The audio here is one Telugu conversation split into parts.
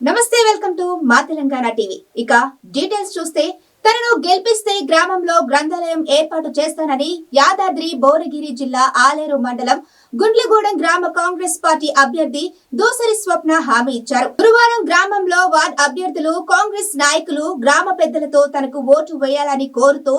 నమస్తే వెల్కమ్ టు మా తెలంగాణ టీవీ. ఇక డీటెయిల్స్ చూస్తే తనను గెలిపిస్తే గ్రామంలో గ్రంథాలయం ఏర్పాటు చేస్తానని యాదాద్రి భువనగిరి జిల్లా ఆలేరు మండలం గుండ్లగూడెం గ్రామ కాంగ్రెస్ పార్టీ అభ్యర్థి దూసరి స్వప్న హామీ ఇచ్చారు. గురువారం గ్రామంలో వార్డ్ అభ్యర్థులు కాంగ్రెస్ నాయకులు గ్రామ పెద్దలతో తనకు ఓటు వేయాలని కోరుతూ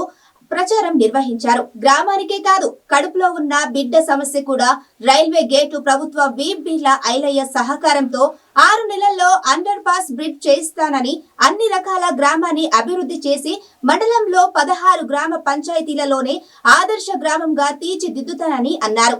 ప్రచారం నిర్వహించారు. గ్రామానికే కాదు కడుపులో ఉన్న బిడ్డ సమస్య కూడా రైల్వే గేటు ప్రభుత్వ వీబీల ఐలయ్య సహకారంతో ఆరు నెలల్లో అండర్ పాస్ బ్రిడ్జ్ చేస్తానని అన్ని రకాల గ్రామాన్ని అభివృద్ధి చేసి మండలంలో పదహారు గ్రామ పంచాయతీలలోనే ఆదర్శ గ్రామంగా తీర్చిదిద్దుతానని అన్నారు.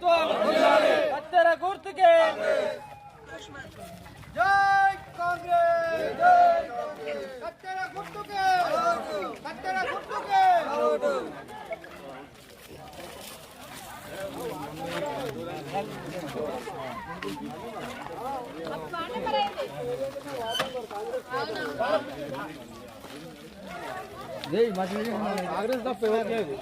గారి నాయకత్వం హత్తర గుర్తుకే జై కాంగ్రెస్ జై కాంగ్రెస్ కత్తెర గుర్తుకే కత్తెర గుర్తుకే కాంగ్రెస్ తప్ప ఎవరు లేదు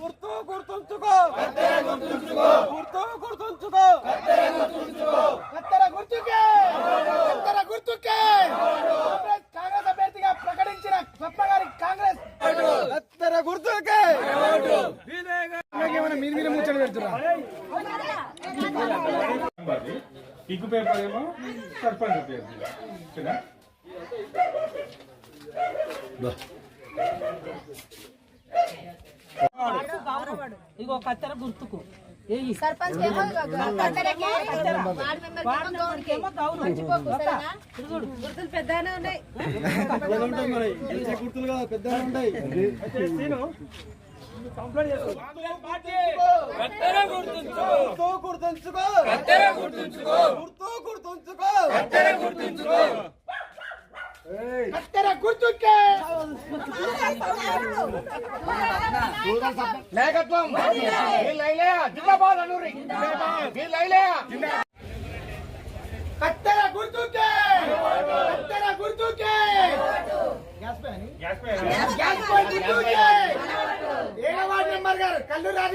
గుర్తు గుర్తుంచుకో గుర్తు గుర్తుంచుకో కత్తెర గుర్తుకే. కత్తెర గుర్తుకే. కాంగ్రెస్ అభ్యర్థిగా ప్రకటించిన గొప్ప గారి కాంగ్రెస్. కత్తెర గుర్తు టిక్కు పేపర్ ఏమో సర్పంచ్ అభ్యర్థి ఓకేనా ఇగో కత్తెర గుర్తుకు. సర్పంచ్ ఏమో కత్తెరకి, వార్డు మెంబర్ ఏమో గౌడ్కి. మర్చిపోకు, సరేనా? గుర్తులు పెద్దగానే ఉన్నాయి. గుర్తులు కదా పెద్ద ఉంటాయి? గుర్తు గుర్తుంచుకో. గుర్తు గుర్తుంచుకో కత్తెర గుర్తుకే నాయకత్వం కత్తెర గుర్తుకే కత్తెర గుర్తుకే గ్యాస్ పై గ్యాస్ పై గుర్తుకే ఏడవ వార్డు మెంబర్ గారు కల్లు